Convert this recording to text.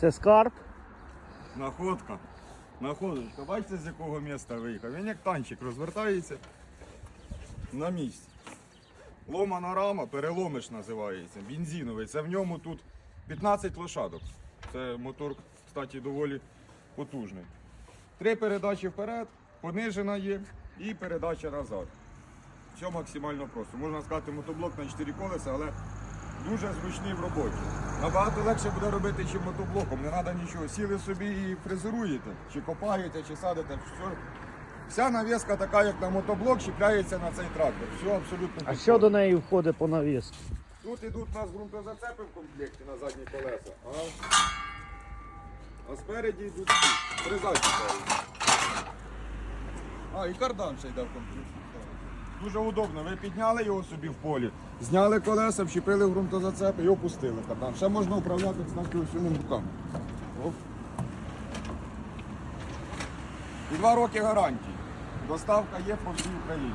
Це скарб. Находка. Находочка. Бачите, з якого міста виїхав? Він як танчик розвертається на місці. Ломана рама, переломиш називається. Бензиновий. Це в ньому тут 15 лошадок. Це мотор, кстати, доволі потужний. Три передачі вперед, понижена є і передача назад. Все максимально просто. Можна сказати, мотоблок на 4 колеса, але дуже зручний в роботі. Набагато легше буде робити, чим мотоблоком. Не треба нічого. Сіли собі і фрезеруєте, чи копаєте, чи садите. Все. Вся навіска така, як на мотоблок, чіпляється на цей трактор. Все абсолютно А що до неї входить по навіску? Тут ідуть у нас ґрунтозацепи в комплекті на задні колеса, а, а спереді йдуть фрезачі. А, і кардан ще йде в комплекті. Дуже удобно. Ви підняли його собі в полі, зняли колеса, вщепили в ґрунтозацепи і опустили кардан. Ще можна управляти, знаки усіми руками. І два роки гарантії. Доставка є по всій Україні.